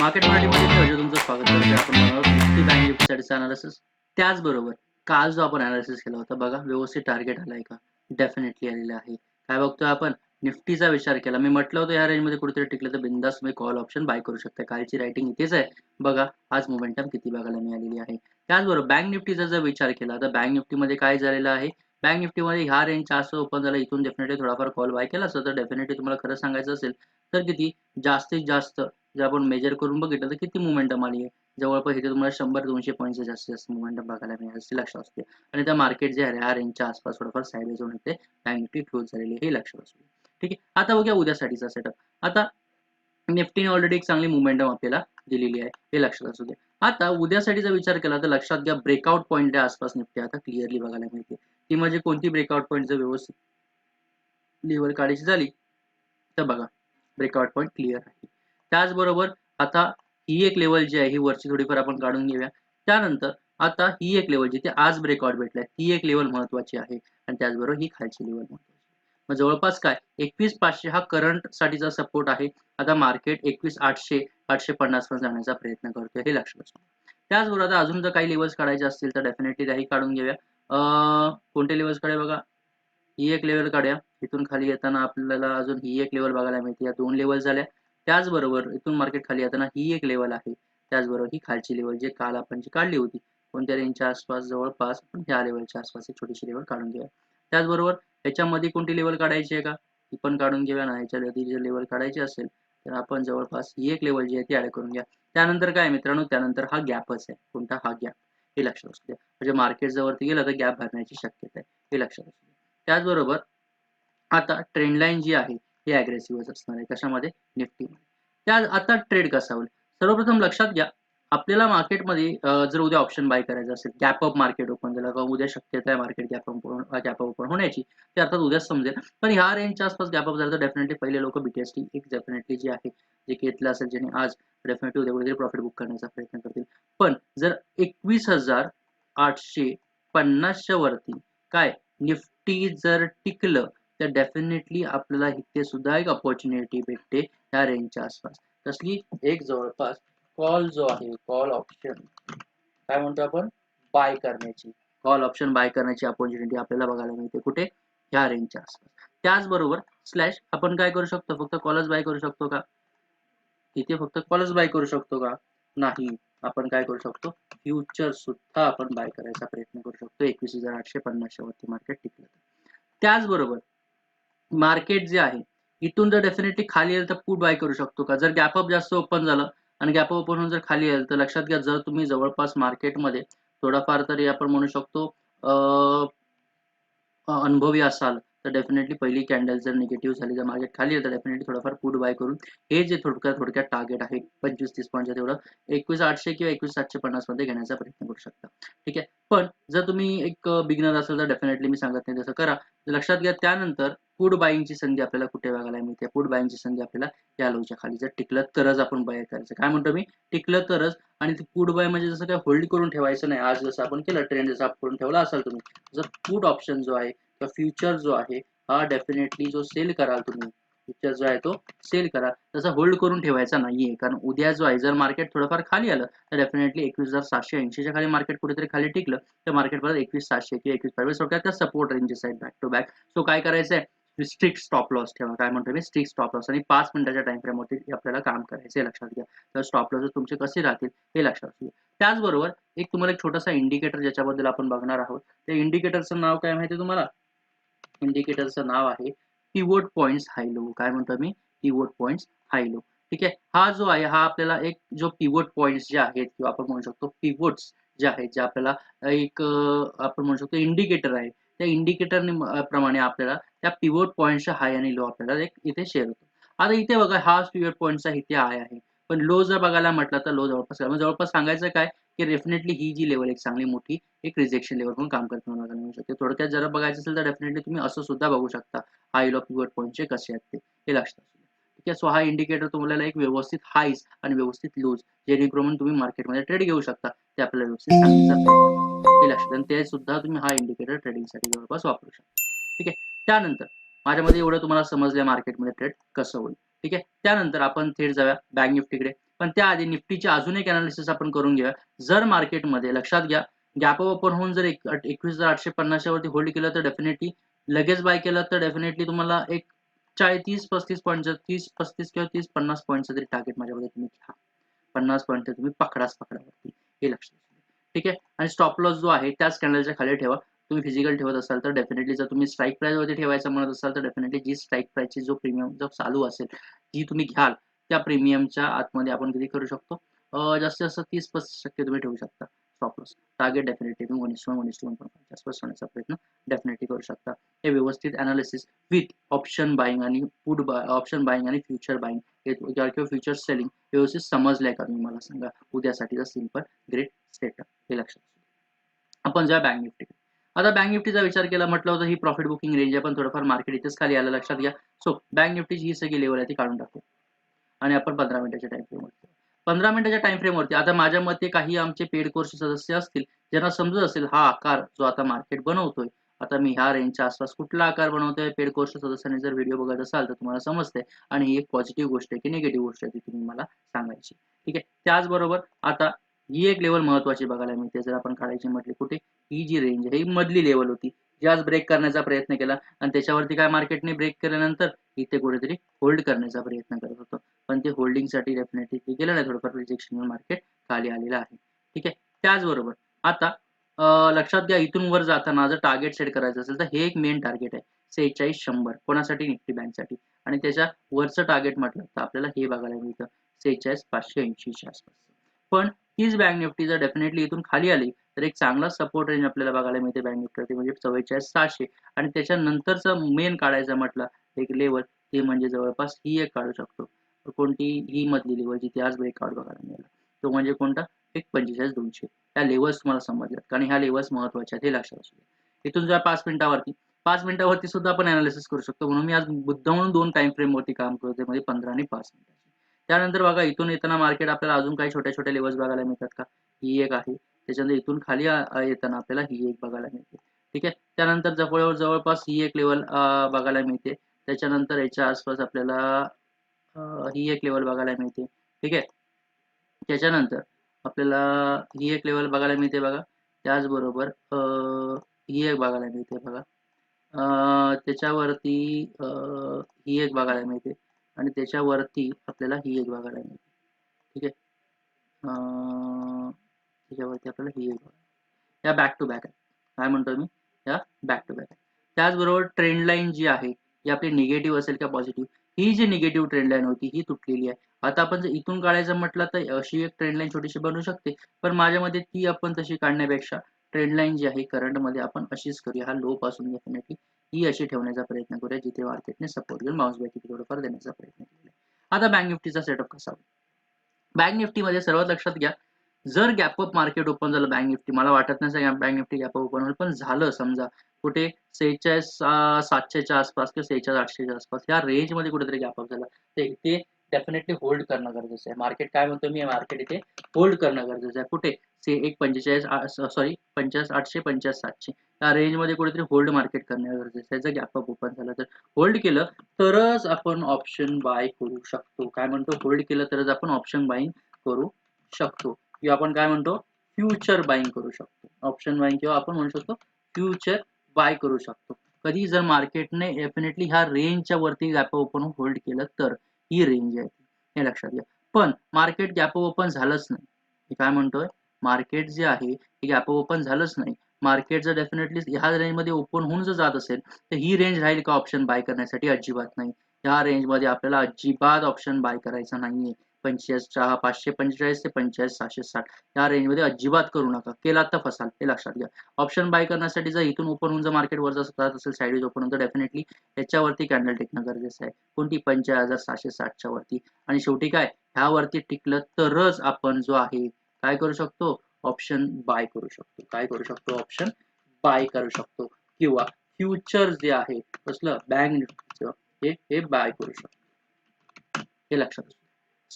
Market मराठीमध्ये मी तुमचं स्वागत करते आपण बँक निफ्टीसाठीचं अनालिसिस त्याचबरोबर काल जो आपण अनालिसिस केला होता बघा व्यवस्थित टार्गेट आलाय का? डेफिनेटली आलेलं आहे. काय बघतोय आपण? निफ्टीचा विचार केला. मी म्हटलं होतं या रेंजमध्ये कुठेतरी टिकलं तर बिंदास तुम्ही कॉल ऑप्शन बाय करू शकता. कालची रायटिंग इथेच आहे. बघा आज मोमेंटम किती बघायला मिळालेली आहे. त्याचबरोबर बँक निफ्टीचा जर विचार केला तर बँक निफ्टीमध्ये काय झालेलं आहे? बँक निफ्टीमध्ये ह्या रेंज चारशे ओपन झाला. इथून डेफिनेटली थोडाफार कॉल बाय केला असं तर डेफिनेटली तुम्हाला खरं सांगायचं असेल तर किती? जास्तीत जास्त जर आपण मेजर करून बघितलं तर किती मुवमेंटम आली आहे? जवळपास इथे तुम्हाला शंभर दोनशे पॉईंटचे जास्तीत जास्त मुवमेंटम बघायला मिळेल असे लक्षात असते. आणि त्या मार्केट जे आहे ह्या रेंजच्या आसपास थोडंफार साईड जाऊन येते बँक निफ्टी क्लोज झालेली हे लक्षात असू दे. ठीक आहे? आता बघूया उद्यासाठीचा सेटअप आता निफ्टीने ऑलरेडी एक चांगली मुवमेंटम आपल्याला दिलेली आहे हे लक्षात असू दे आता उद्यासाठी जर विचार केला तर लक्षात घ्या ब्रेकआउट पॉईंट आसपास निफ्टी आता क्लिअरली बघायला मिळते. ती म्हणजे कोणती ब्रेकआउट पॉईंट जर व्यवस्थित लेवल काढायची झाली तर बघा ब्रेकआउट पॉईंट क्लिअर आहे. त्याचबरोबर आता ही एक लेवल जी आहे ही वरची थोडीफार आपण काढून घेऊया. त्यानंतर आता ही एक लेवल जिथे आज ब्रेकआउट भेटलाय ती एक लेवल महत्वाची आहे. आणि त्याचबरोबर ही खालची लेवल महत्वाची मग जवळपास काय? एकवीस पाचशे हा करंट साठीचा सपोर्ट आहे. आता मार्केट एकवीस आठशे आठशे पन्नास पर्यंत जाण्याचा प्रयत्न करतोय हे लक्षात असू त्याचबरोबर आता अजून जर काही लेवल्स काढायचे असतील तर डेफिनेटली त्याही काढून घेऊया. कोणते लेवल्स काढूया बघा? ही एक लेवल काढूया. इथून खाली येताना आपल्याला अजून ही एक लेवल बघायला मिळते. या दोन लेवल झाल्या. त्याचबरोबर इथून मार्केट खाली येताना ही एक लेवल आहे. त्याचबरोबर ही खालची लेवल जे काल आपण जी काढली होती. कोणत्या रेंजच्या आसपास जवळपास आपण ह्या लेवलच्या आसपास एक छोटीशी लेवल काढून घेऊया. त्याचबरोबर याच्यामध्ये कोणती लेवल काढायची आहे का? ती पण काढून घेऊया ना. ह्याच्या जर लेवल काढायची असेल तर आपण जवळपास ही एक लेवल जी आहे ती ॲड करून घ्या. त्यानंतर काय मित्रांनो? त्यानंतर हा गॅपच आहे. कोणता? हा गॅप हे लक्षात असू द्या. म्हणजे मार्केट जवळती गेलं तर गॅप भरण्याची शक्यता आहे. हे लक्षात असू द्या. त्याचबरोबर आता ट्रेंड लाईन जी आहे हे अग्रेसिव्हच असणार आहे कशामध्ये? निफ्टीमध्ये. त्या आता ट्रेड कसा होईल? सर्वप्रथम लक्षात घ्या. आपल्याला मार्केटमध्ये जर उद्या ऑप्शन बाय करायचं असेल गॅप अप मार्केट ओपन झालं किंवा उद्या शक्यता आहे market gap up gap up open होण्याची ते अर्थात उद्याच समजेल. पण ह्या रेंजच्या आसपास गॅप अप झालं तर डेफिनेटली पहिले लोक बीटीएसटी एक डेफिनेटली जी आहे जे घेतलं असेल ज्याने आज डेफिनेटली उद्या कुठेतरी प्रॉफिट बुक करण्याचा प्रयत्न करतील. पण जर एकवीस हजार आठशे पन्नासच्या वरती काय निफ्टी जर टिकलं तर डेफिनेटली आपल्याला इथे सुद्धा एक अपॉर्च्युनिटी भेटते या रेंजच्या आसपास. कसली एक जवळपास कॉल जो आहे कॉल ऑप्शन काय म्हणतो आपण? बाय करण्याची. कॉल ऑप्शन बाय करण्याची अपॉर्च्युनिटी आपल्याला बघायला मिळते कुठे? ह्या रेंजच्या आसपास. त्याचबरोबर स्लॅश आपण काय करू शकतो? फक्त कॉलच बाय करू शकतो का? इथे फक्त कॉलच बाय करू शकतो का? नाही. आपण काय करू शकतो? फ्युचर सुद्धा आपण बाय करायचा प्रयत्न करू शकतो. एकवीस हजार आठशे पन्नासच्या वरती मार्केट टिकलं त्याचबरोबर मार्केट जे आहे इथून जर डेफिनेटली खाली येईल तर पुट बाय करू शकतो का? जर गॅपअप जास्त ओपन झालं आणि गॅप ओपन होऊन जर खाली येईल तर लक्षात घ्या जर तुम्ही जवळपास मार्केटमध्ये थोडाफार तरी आपण म्हणू शकतो अनुभवी असाल तर डेफिनेटली पहिली कॅन्डल जर निगेटिव्ह झाली जर मार्केट खाली येईल तर डेफिनेटली थोडाफार पुट बाय करून हे जे थोडक्यात थोडक्यात टार्गेट आहे पंचवीस तीस पॉईंटच्या तेवढं एकवीस आठशे किंवा एकवीस सातशे पन्नासमध्ये घेण्याचा प्रयत्न करू शकता. ठीक आहे? पण जर तुम्ही एक बिगिनर असाल तर डेफिनेटली मी सांगत नाही तसं करा. लक्षात घ्या त्यानंतर फूड बाईंगची संधी आपल्याला कुठे बघायला मिळते? फूड बाईंगची संधी आपल्याला या लोच्या खाली. जर टिकलं तरच आपण बाय करायचं. काय म्हणतो मी? टिकलं तरच. आणि ते फूड बाय म्हणजे जसं काय होल्ड करून ठेवायचं नाही. आज जसं आपण केलं ट्रेंड जसं करून ठेवला असाल तुम्ही जर फूड ऑप्शन जो आहे किंवा फ्युचर जो आहे हा डेफिनेटली जो सेल कराल तुम्ही फ्युचर जो आहे तो सेल करा. तसा होल्ड करून ठेवायचा नाहीये. कारण उद्या जो आहे जर मार्केट थोडंफार खाली आलं तर डेफिनेटली एकवीस हजार सातशे ऐंशीच्या खाली मार्केट कुठेतरी खाली टिकलं तर मार्केट परत एकवीस सातशे किंवा एकवीस पाचशे थोडक्यात त्या सपोर्ट रेंजेस आहेत बॅक टू बॅक सो काय करायचं आहे स्ट्रिक्ट स्टॉप लॉस ठेवा. काय म्हणतो मी? स्ट्रिक्ट स्टॉप लॉस आणि पाच मिनिटाच्या टाइम फ्रेमवरती आपल्याला काम करायचं हे लक्षात घ्या. तर स्टॉप लॉस तुमचे कसे राहतील हे लक्षात घ्या त्याचबरोबर एक तुम्हाला एक छोटासा इंडिकेटर ज्याच्याबद्दल आपण बघणार आहोत. त्या इंडिकेटरचं नाव काय माहिती तुम्हाला? इंडिकेटरचं नाव आहे पिवोट पॉईंट्स हाय लो काय म्हणतो मी? पिवोट पॉईंट्स हाय लो ठीक आहे? हा जो आहे हा आपल्याला एक जो पिवोट पॉईंट्स जे आहेत किंवा आपण म्हणू शकतो पिवोट्स जे आहेत जे आपल्याला एक आपण म्हणू शकतो इंडिकेटर आहे. त्या इंडिकेटर प्रमाणे आपल्याला त्या पिवोट पॉईंटच्या हाय आणि लो आपल्याला एक इथे शेअर होतो. आता इथे बघा हा पिवोट पॉईंटचा इथे हाय आहे. पण लो जर बघायला म्हटलं तर लो जवळपास जवळपास सांगायचं काय? की डेफिनेटली ही जी लेवल एक चांगली मोठी एक रिजेक्शन लेवल म्हणून काम करते मिळू शकते. थोडक्यात जर बघायचं असेल तर डेफिनेटली तुम्ही असं सुद्धा बघू शकता हाय लो पिवट पॉईंटचे कसे आहेत ते. हे लक्षात ठीक आहे? सो हा इंडिकेटर तुम्हाला एक व्यवस्थित हाईज आणि व्यवस्थित लोज जेणेकरून तुम्ही मार्केटमध्ये ट्रेड घेऊ शकता. ते आपल्याला व्यवस्थित सांगितलं हे लक्षात आणि ते सुद्धा तुम्ही हा इंडिकेटर ट्रेडिंगसाठी जवळपास वापरू शकता. ठीक आहे? त्यानंतर माझ्यामध्ये एवढं तुम्हाला समजलं मार्केटमध्ये ट्रेड कसं होईल. ठीक आहे? त्यानंतर आपण थेट जाऊया बँक निफ्टीकडे. पण त्याआधी निफ्टीचे अजून एक अनालिसिस आपण करून घेऊया. जर मार्केटमध्ये लक्षात घ्या गॅप ओपन होऊन जर एकवीस हजार आठशे पन्नासच्या वरती होल्ड केलं तर डेफिनेटली लगेच बाय केलं तर डेफिनेटली तुम्हाला एक चाळीस तीस पस्तीस पॉईंट तीस पस्तीस किंवा तीस पन्नास पॉईंटचं तरी टार्गेट माझ्यामध्ये तुम्ही घ्या. पन्नास पॉईंट तुम्ही पकडाच पकडावरती. हे लक्षात ठीक आहे? आणि स्टॉप लॉस जो आहे त्याच कॅन्डलच्या खाली ठेवा. तुम्ही फिजिकल ठेवत असाल तर डेफिनेटली जर तुम्ही स्ट्राईक प्राईजवरती ठेवायचं म्हणत असाल तर डेफिनेटली जी स्ट्राईक प्राईजची जो प्रीमियम जो चालू असेल जी तुम्ही घ्याल त्या प्रीमियमच्या आतमध्ये आपण किती करू शकतो? जास्तीत जास्त तीस पस्तीस टक्के तुम्ही ठेवू शकता. Stop loss target definitive one is one one is one आसपास होण्याचा प्रयत्न डेफिनेटली करू शकता. हे व्यवस्थित अनालिसिस विथ ऑप्शन बाईंग आणि पुट ऑप्शन बाईंग आणि फ्युचर बाईंग किंवा फ्युचर सेलिंग व्यवस्थित समजलंय का तुम्ही मला सांगा? उद्यासाठीचा सिंपल ग्रेट सेटअप हे लक्षात आपण जा बँक निफ्टी आता बँक निफ्टीचा विचार केला म्हटलं होतं ही प्रॉफिट बुकिंग रेंज आहे पण थोडंफार मार्केट इथेच खाली आलं. लक्षात घ्या. सो बँक निफ्टीची ही सगळी लेवल आहे ती काढून टाकू. आणि आपण पंधरा मिनिटाच्या टाइम पंधरा मिनिटाच्या टाइम फ्रेमवरती आता माझ्या मते काही आमचे पेड कोर्स सदस्य असतील ज्यांना समजत असेल हा आकार जो आता मार्केट बनवतोय आता मी ह्या रेंजच्या आसपास कुठला आकार बनवतोय पेड कोर्स सदस्यांनी जर व्हिडिओ बघत असाल तर तुम्हाला समजते आणि ही एक पॉझिटिव्ह गोष्ट आहे की निगेटिव्ह गोष्ट आहे ती तुम्ही मला सांगायची. ठीक आहे? त्याचबरोबर आता ही एक लेवल महत्वाची बघायला मिळते जर आपण काढायची म्हटली कुठे? ही जी रेंज आहे ही मधली लेवल होती. जी आज ब्रेक करण्याचा प्रयत्न केला. आणि त्याच्यावरती काय मार्केटने ब्रेक केल्यानंतर इथे कुठेतरी होल्ड करण्याचा प्रयत्न करत होतो. पण ते होल्डिंगसाठी डेफिनेटली गेलं नाही. थोडंफार रिजेक्शन मार्केट खाली आलेलं आहे. ठीक आहे? त्याचबरोबर आता लक्षात घ्या इथून वर जाताना जर टार्गेट सेट करायचं असेल तर हे एक मेन टार्गेट आहे. सेहेचाळीस शंभर. कोणासाठी? निफ्टी बँकसाठी. आणि त्याच्या वरचं टार्गेट म्हटलं तर आपल्याला हे बघायला मिळतं. सेहेचाळीस पाचशे ऐंशीच्या आसपास. पण हीच बँक निफ्टी जर डेफिनेटली इथून खाली आली तर एक चांगला सपोर्ट रेंज आपल्याला बघायला मिळते बँक निफ्टी म्हणजे चव्वेचाळीस सहाशे. आणि त्याच्यानंतरचं मेन काढायचं म्हटलं एक लेवल ते म्हणजे जवळपास ही एक काढू शकतो. कोणती? ही मधली लेवल जिथे आज ब्रेक आउट बघायला मिळाला. तो म्हणजे कोणता? एक पंचेचाळीस दोनशे. या लेवल्स तुम्हाला समजल्यात. कारण ह्या लेवल्स महत्त्वाच्या आहेत हे लक्षात असू द्या. इथून जर पाच मिनिटावरती. पाच मिनिटावरती सुद्धा आपण अनालिसिस करू शकतो. म्हणून मी आज बुद्ध म्हणून दोन टाइम फ्रेम वरती काम करतो म्हणजे पंधरा आणि पाच मिनिटाचे. त्यानंतर बघा इथून येताना मार्केट आपल्याला अजून काही छोट्या छोट्या लेवल्स बघायला मिळतात का? ही एक आहे. त्याच्यानंतर इथून खाली येताना आपल्याला ही एक बघायला मिळते. ठीक आहे? त्यानंतर जवळ जवळपास ही एक लेवल बघायला मिळते. त्याच्यानंतर याच्या आसपास आपल्याला ही एक लेवल बघायला मिळते. ठीक आहे? त्याच्यानंतर आपल्याला ही एक लेवल बघायला मिळते बघा. त्याचबरोबर ही एक बघायला मिळते बघा. त्याच्यावरती ही एक बघायला मिळते. आणि त्याच्यावरती आपल्याला ही एक बघायला मिळते ठीक आहे? त्याच्यावरती आपल्याला ही एक या बॅक टू बॅक आहे. काय म्हणतो मी? या बॅक टू बॅक आहे. त्याचबरोबर ट्रेंड लाईन जी आहे ही आपली निगेटिव्ह असेल किंवा पॉझिटिव्ह ही जी निगेटिव्ह ट्रेंड लाईन होती ही तुटलेली आहे. आता आपण जर इथून काढायचं म्हटलं तर अशी एक ट्रेंड लाईन छोटीशी बनू शकते. पण माझ्या मते ती आपण तशी काढण्यापेक्षा ट्रेंड लाईन जी आहे करंटमध्ये आपण अशीच करूया. हा लो पासून डेफिनेटली ही अशी ठेवण्याचा प्रयत्न करूया जिथे मार्केटने सपोर्ट घेऊन बाउन्स बॅक थोडंफार देण्याचा प्रयत्न केला आता बँक निफ्टीचा सेटअप कसा बँक निफ्टीमध्ये सर्वात लक्षात घ्या जर गॅपअप मार्केट ओपन झालं बँक निफ्टी मला वाटत नाही बँक निफ्टी गॅपअप ओपन होईल पण झालं समजा कुठे सेहेचाळीस सातशेच्या आसपास किंवा सेहेचाळीस आठशेच्या आसपास या रेंजमध्ये कुठेतरी गॅपअप झाला. ते इथे डेफिनेटली होल्ड करणं गरजेचं आहे. मार्केट काय म्हणतो मी मार्केट इथे होल्ड करणं गरजेचं आहे. कुठे? से एक पंचेचाळीस सॉरी पंचाळीस आठशे पंचाळीस सातशे. या रेंजमध्ये कुठेतरी होल्ड मार्केट करणं गरजेचं आहे. जर गॅपअप ओपन झालं तर होल्ड केलं तरच आपण ऑप्शन बाय करू शकतो. काय म्हणतो? होल्ड केलं तरच आपण ऑप्शन बाईंग करू शकतो. किंवा आपण काय म्हणतो? फ्युचर बाईंग करू शकतो. ऑप्शन बाईंग किंवा आपण म्हणू शकतो फ्युचर बाय करू शकतो. कधी जर मार्केटने डेफिनेटली ह्या रेंजच्या वरती गॅप ओपन होल्ड केलं तर ही रेंज आहे. हे लक्षात घ्या. पण मार्केट गॅप ओपन झालंच नाही. मी काय म्हणतोय? मार्केट जे आहे हे गॅप ओपन झालंच नाही. मार्केट जर डेफिनेटली ह्या रेंजमध्ये ओपन होऊन जर जात असेल तर ही रेंज राहील का ऑप्शन बाय करण्यासाठी? अजिबात नाही. ह्या रेंजमध्ये आपल्याला अजिबात ऑप्शन बाय करायचा नाहीये. पंचेचाळीस पाचशे पंचेचाळीस ते पंचेचाळीस सहाशे साठ या रेंजमध्ये अजिबात करू नका. केलात तर फसाल हे लक्षात घ्या. ऑप्शन बाय करण्यासाठी जर इथून ओपन होऊन जर मार्केट वर जर जात असेल साईडीज ओपन होऊन तर डेफिनेटली याच्यावरती कॅन्डल टिकणं गरजेचं आहे. कोणती? पंचेचाळीस हजार सहाशे साठच्या वरती. आणि शेवटी काय? ह्यावरती टिकलं तरच आपण जो आहे काय करू शकतो? ऑप्शन बाय करू शकतो. काय करू शकतो? ऑप्शन बाय करू शकतो. किंवा फ्युचर जे आहे कसलं? बँक निफ्टीचं हे हे बाय करू शकतो. हे लक्षात असू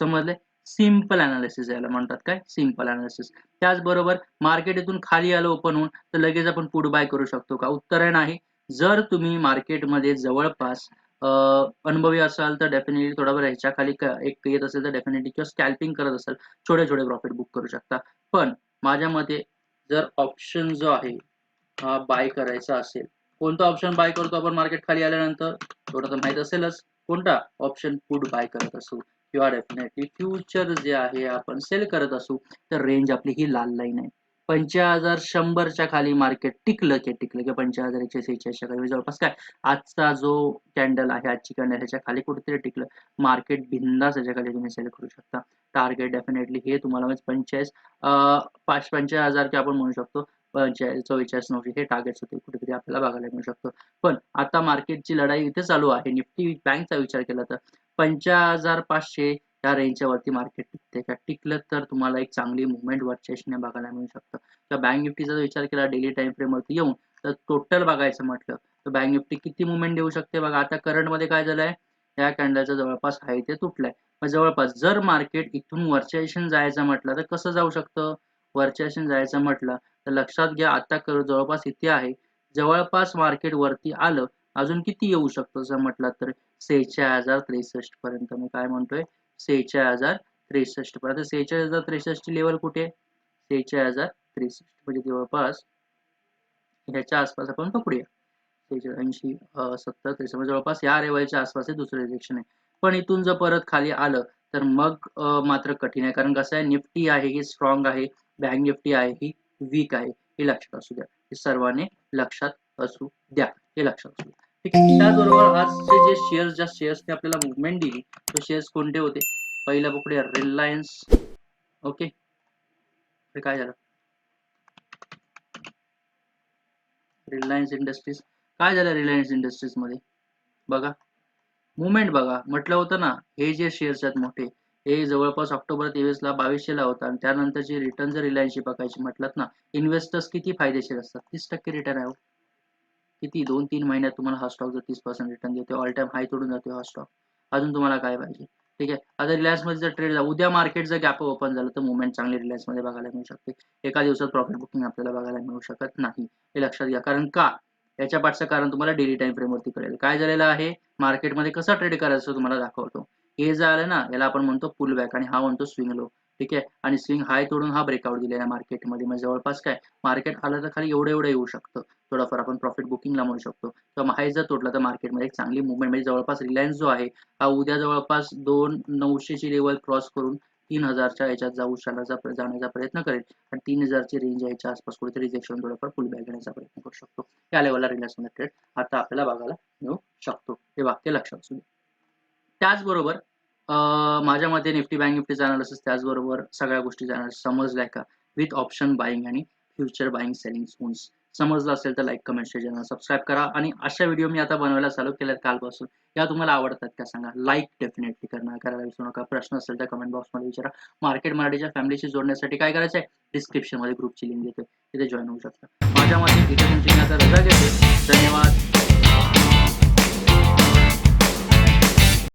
समजले सिंपल अनालिसिस याला म्हणतात काय? सिंपल अनालिसिस त्याचबरोबर मार्केट इथून खाली आलं ओपन होऊन तर लगेच आपण पुढ बाय करू शकतो का? उत्तर आहे नाही. जर तुम्ही मार्केटमध्ये जवळपास अनुभवी असाल तर डेफिनेटली थोडाफार ह्याच्या खाली एक येत असेल तर डेफिनेटली किंवा स्कॅल्पिंग करत असाल छोटे छोटे प्रॉफिट बुक करू शकता. पण माझ्या मते जर ऑप्शन जो आहे हा बाय करायचा असेल कोणता ऑप्शन बाय करतो आपण मार्केट खाली आल्यानंतर? थोडं तर माहीत असेलच. कोणता ऑप्शन पुड बाय करत असू? किंवा डेफिनेटली फ्युचर जे आहे आपण सेल करत असू तर रेंज आपली ही लाल लाईन आहे. पंचा हजार शंभरच्या खाली मार्केट टिकलं की टिकलं की पंचा हजार एकशे सेहेचाळीसच्या खाली. जवळपास काय? आजचा जो कॅन्डल आहे आजची कॅन्डल ह्याच्या खाली कुठेतरी टिकलं. मार्केट बिंदास याच्या खाली तुम्ही सेल करू शकता. टार्गेट डेफिनेटली हे तुम्हाला म्हणजे पंचेचाळीस पाच पंचाळीस हजार की आपण म्हणू शकतो पंचेचाळीस चव्वेचाळीस नऊशे हे टार्गेट्स होते कुठेतरी आपल्याला बघायला मिळू शकतो. पण आता मार्केटची लढाई इथे चालू आहे. निफ्टी बँकचा विचार केला तर पंचा हजार पाचशे या रेंजच्या वरती मार्केट टिकते. का टिकलं तर तुम्हाला एक चांगली मुवमेंट वरच्या दिशेने बघायला मिळू शकतं. किंवा बँक निफ्टीचा जर विचार केला डेली टाइम फ्रेमवरती येऊन तर टोटल बघायचं म्हटलं तर बँक निफ्टी किती मुवमेंट देऊ शकते? बघा आता करंटमध्ये काय झालंय? या कॅन्डलचा जवळपास हाय ते तुटलाय. मग जवळपास जर मार्केट इथून वरच्या दिशेने जायचं म्हटलं तर कसं जाऊ शकतं? वरच्या दिशेने जायचं म्हटलं तर लक्षात घ्या आता कर जवळपास इथे आहे. जवळपास मार्केट वरती आलं अजून किती येऊ शकतो? जर म्हटलं तर सेहेचाळीस हजार त्रेसष्ट पर्यंत मी काय म्हणतोय? सेहेचाळीस हजार त्रेसष्ट पर्यंत. सेहेचाळीस हजार त्रेसष्ट लेवल कुठे? सेहेचाळीस हजार त्रेसष्ट. म्हणजे जवळपास ह्याच्या आसपास आपण पकडूया ऐंशी सत्तर त्रेसष्ट. म्हणजे जवळपास या लेवलच्या आसपास हे दुसरं रिजेक्शन आहे. पण इथून जर परत खाली आलं तर मग मात्र कठीण आहे. कारण कसं आहे निफ्टी आहे ही स्ट्रॉंग आहे. बँक निफ्टी आहे ही वीक आहे. हे लक्षात असू द्या. हे सर्वांनी लक्षात असू द्या हे लक्षात असू ठीक आहे? त्याचबरोबर आजचे जे शेअर्स ज्या शेअर्सने आपल्याला मुवमेंट दिली तो शेअर्स कोणते होते? पहिला पकडूया रिलायन्स ओके काय झालं? रिलायन्स इंडस्ट्रीज काय झालं रिलायन्स इंडस्ट्रीजमध्ये? बघा. मुवमेंट बघा. म्हटलं होतं ना हे जे शेअर्स आहेत मोठे हे जवळपास ऑक्टोबर तेवीस ला होता आणि त्यानंतरची रिटर्न जर रिलायन्सची बघायची. म्हटलं ना इन्व्हेस्टर्स किती फायदेशीर असतात? तीस टक्के रिटर्न आहे हो. किती? दोन तीन महिन्यात तुम्हाला हा स्टॉक जर तीस पर्सेंट रिटर्न देतो ऑल टाइम हाय तोडून जातो हा स्टॉक अजून तुम्हाला काय पाहिजे? ठीक आहे? आता रिलायन्समध्ये जर ट्रेड उद्या मार्केट जर गॅप ओपन झालं तर मुवमेंट चांगली रिलायन्समध्ये बघायला मिळू शकते. एका दिवसात प्रॉफिट बुकिंग आपल्याला बघायला मिळू शकत नाही. हे लक्षात घ्या. कारण का? याच्या पाठचं कारण तुम्हाला डेली टाइम फ्रेम वरती कळेल. काय झालेलं आहे? मार्केटमध्ये कसं ट्रेड करायचं तुम्हाला दाखवतो. हे जे आलं ना याला आपण म्हणतो पुल बॅक आणि हा म्हणतो स्विंग लो ठीक आहे? आणि स्विंग हाय तोडून हा ब्रेकआउट दिलेला आहे मार्केटमध्ये म्हणजे जवळपास काय? मार्केट आलं तर खाली एवढं एवढं येऊ शकतं. थोडंफार आपण प्रॉफिट बुकिंगला म्हणू शकतो. किंवा हाय जर तोडला तर मार्केटमध्ये एक चांगली मुवमेंट म्हणजे जवळपास रिलायन्स जो आहे हा उद्या जवळपास दोन नऊशेची लेवल क्रॉस करून तीन हजारच्या याच्यात जाऊ शकण्याचा जाण्याचा प्रयत्न करेल. आणि तीन हजारची रेंज याच्या आसपास कुठेतरी रिजेक्शन थोडंफार फुल बॅक घेण्याचा प्रयत्न करू शकतो. या लेवलला रिलायन्समध्ये ट्रेड आता आपल्याला बघायला मिळू शकतो. हे वाक्य लक्षात असू दे त्याचबरोबर माझ्या मते निफ्टी बँक निफ्टीचा अनालिसिस त्याचबरोबर सगळ्या गोष्टी समजल्या का? विथ ऑप्शन बाईंग आणि फ्युचर बाईंग सेलिंग झोन्स समजलं असेल तर like comment share channel subscribe करा. आणि अशा व्हिडिओ मी आता बनवायला चालू केल्या कालपासून. या तुम्हाला आवडतात का सांगा? लाईक डेफिनेटली करणार करायला विसरू नका. प्रश्न असेल तर कमेंट बॉक्समध्ये विचारा. मार्केट मराठीच्या फॅमिलीशी जोडण्यासाठी काय करायचं आहे? डिस्क्रिप्शनमध्ये ग्रुपची लिंक देते तिथे जॉईन होऊ शकता. माझ्या मते इथे तुमची आता रजा घेते धन्यवाद.